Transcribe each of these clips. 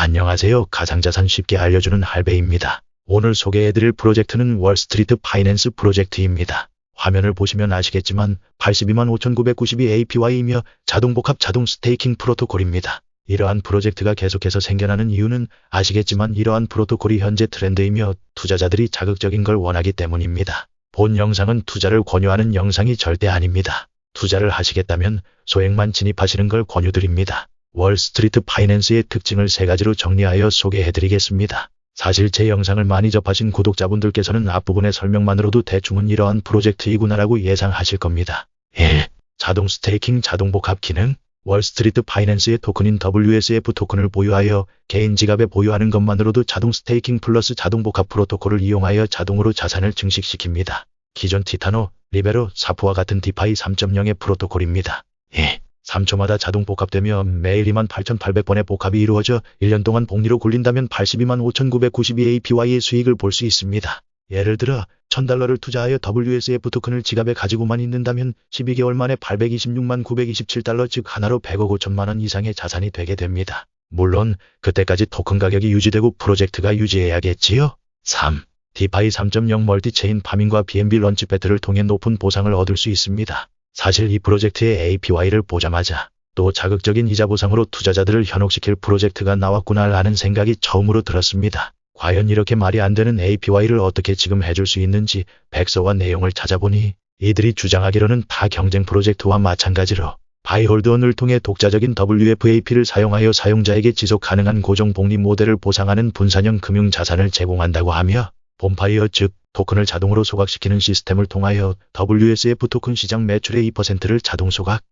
안녕하세요. 가상자산 쉽게 알려주는 할배입니다. 오늘 소개해드릴 프로젝트는 월스트리트 파이낸스 프로젝트입니다. 화면을 보시면 아시겠지만 82만 5,992 APY이며 자동복합 자동 스테이킹 프로토콜입니다. 이러한 프로젝트가 계속해서 생겨나는 이유는 아시겠지만 이러한 프로토콜이 현재 트렌드이며 투자자들이 자극적인 걸 원하기 때문입니다. 본 영상은 투자를 권유하는 영상이 절대 아닙니다. 투자를 하시겠다면 소액만 진입하시는 걸 권유드립니다. 월스트리트 파이낸스의 특징을 세 가지로 정리하여 소개해드리겠습니다. 사실 제 영상을 많이 접하신 구독자분들께서는 앞부분의 설명만으로도 대충은 이러한 프로젝트이구나라고 예상하실 겁니다. 1. 자동 스테이킹 자동 복합 기능 월스트리트 파이낸스의 토큰인 WSF 토큰을 보유하여 개인 지갑에 보유하는 것만으로도 자동 스테이킹 플러스 자동 복합 프로토콜을 이용하여 자동으로 자산을 증식시킵니다. 기존 티타노, 리베로, 사프와 같은 디파이 3.0의 프로토콜입니다. 2. 3초마다 자동 복합되며 매일 28,800번의 복합이 이루어져 1년 동안 복리로 굴린다면 82만 5,992 APY의 수익을 볼 수 있습니다. 예를 들어 1000달러를 투자하여 WSF 토큰을 지갑에 가지고만 있는다면 12개월 만에 826만 927달러 즉 하나로 100억 5천만 원 이상의 자산이 되게 됩니다. 물론 그때까지 토큰 가격이 유지되고 프로젝트가 유지해야겠지요. 3. 디파이 3.0 멀티체인 파밍과 BNB 런치 배틀을 통해 높은 보상을 얻을 수 있습니다. 사실 이 프로젝트의 APY를 보자마자 또 자극적인 이자 보상으로 투자자들을 현혹시킬 프로젝트가 나왔구나 라는 생각이 처음으로 들었습니다. 과연 이렇게 말이 안 되는 APY를 어떻게 지금 해줄 수 있는지 백서와 내용을 찾아보니 이들이 주장하기로는 타 경쟁 프로젝트와 마찬가지로 바이홀드원을 통해 독자적인 WFAP를 사용하여 사용자에게 지속 가능한 고정 복리 모델을 보상하는 분산형 금융 자산을 제공한다고 하며 본파이어 즉 토큰을 자동으로 소각시키는 시스템을 통하여 WSF 토큰 시장 매출의 2%를 자동 소각.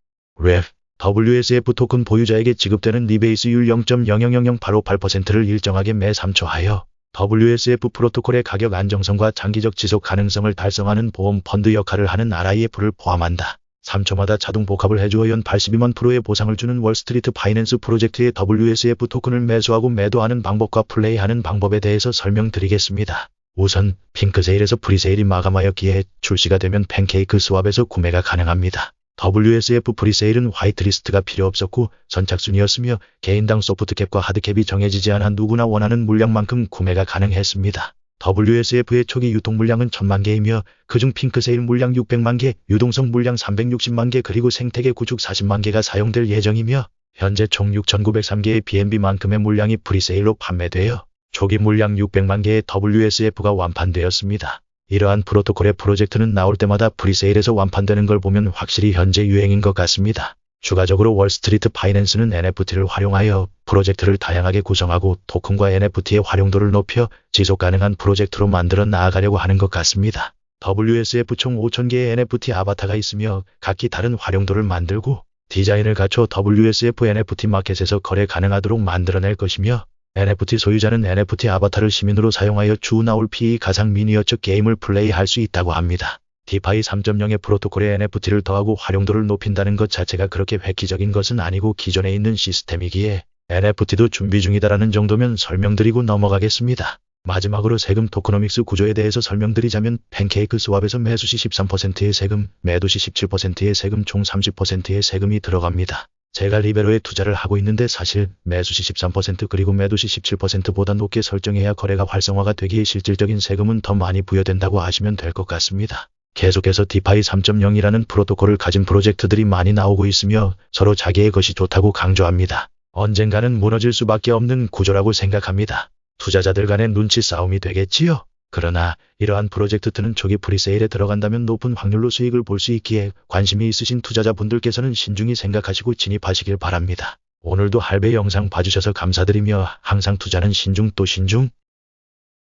랩 WSF 토큰 보유자에게 지급되는 리베이스율 0.0000858%를 일정하게 매 3초 하여 WSF 프로토콜의 가격 안정성과 장기적 지속 가능성을 달성하는 보험 펀드 역할을 하는 RIF를 포함한다. 3초마다 자동 복합을 해주어 연 82만 프로의 보상을 주는 월스트리트 파이낸스 프로젝트의 WSF 토큰을 매수하고 매도하는 방법과 플레이하는 방법에 대해서 설명드리겠습니다. 우선 핑크세일에서 프리세일이 마감하였기에 출시가 되면 팬케이크 스왑에서 구매가 가능합니다. WSF 프리세일은 화이트리스트가 필요 없었고 선착순이었으며 개인당 소프트캡과 하드캡이 정해지지 않아 누구나 원하는 물량만큼 구매가 가능했습니다. WSF의 초기 유통 물량은 1000만 개이며 그중 핑크세일 물량 600만 개, 유동성 물량 360만 개 그리고 생태계 구축 40만 개가 사용될 예정이며 현재 총 6,903개의 BNB만큼의 물량이 프리세일로 판매되어 초기 물량 600만 개의 WSF가 완판되었습니다. 이러한 프로토콜의 프로젝트는 나올 때마다 프리세일에서 완판되는 걸 보면 확실히 현재 유행인 것 같습니다. 추가적으로 월스트리트 파이낸스는 NFT를 활용하여 프로젝트를 다양하게 구성하고 토큰과 NFT의 활용도를 높여 지속 가능한 프로젝트로 만들어 나아가려고 하는 것 같습니다. WSF 총 5,000개의 NFT 아바타가 있으며 각기 다른 활용도를 만들고 디자인을 갖춰 WSF NFT 마켓에서 거래 가능하도록 만들어낼 것이며 NFT 소유자는 NFT 아바타를 시민으로 사용하여 주 나올 PE 가상 미니어처 게임을 플레이할 수 있다고 합니다. 디파이 3.0의 프로토콜에 NFT를 더하고 활용도를 높인다는 것 자체가 그렇게 획기적인 것은 아니고 기존에 있는 시스템이기에 NFT도 준비 중이다라는 정도면 설명드리고 넘어가겠습니다. 마지막으로 세금 토크노믹스 구조에 대해서 설명드리자면 팬케이크 스왑에서 매수 시 13%의 세금, 매도 시 17%의 세금 총 30%의 세금이 들어갑니다. 제가 리베로에 투자를 하고 있는데 사실 매수 시 13% 그리고 매도 시 17%보다 높게 설정해야 거래가 활성화가 되기에 실질적인 세금은 더 많이 부여된다고 아시면 될 것 같습니다. 계속해서 디파이 3.0이라는 프로토콜을 가진 프로젝트들이 많이 나오고 있으며 서로 자기의 것이 좋다고 강조합니다. 언젠가는 무너질 수밖에 없는 구조라고 생각합니다. 투자자들 간의 눈치 싸움이 되겠지요. 그러나 이러한 프로젝트는 초기 프리세일에 들어간다면 높은 확률로 수익을 볼 수 있기에 관심이 있으신 투자자분들께서는 신중히 생각하시고 진입하시길 바랍니다. 오늘도 할배 영상 봐주셔서 감사드리며 항상 투자는 신중 또 신중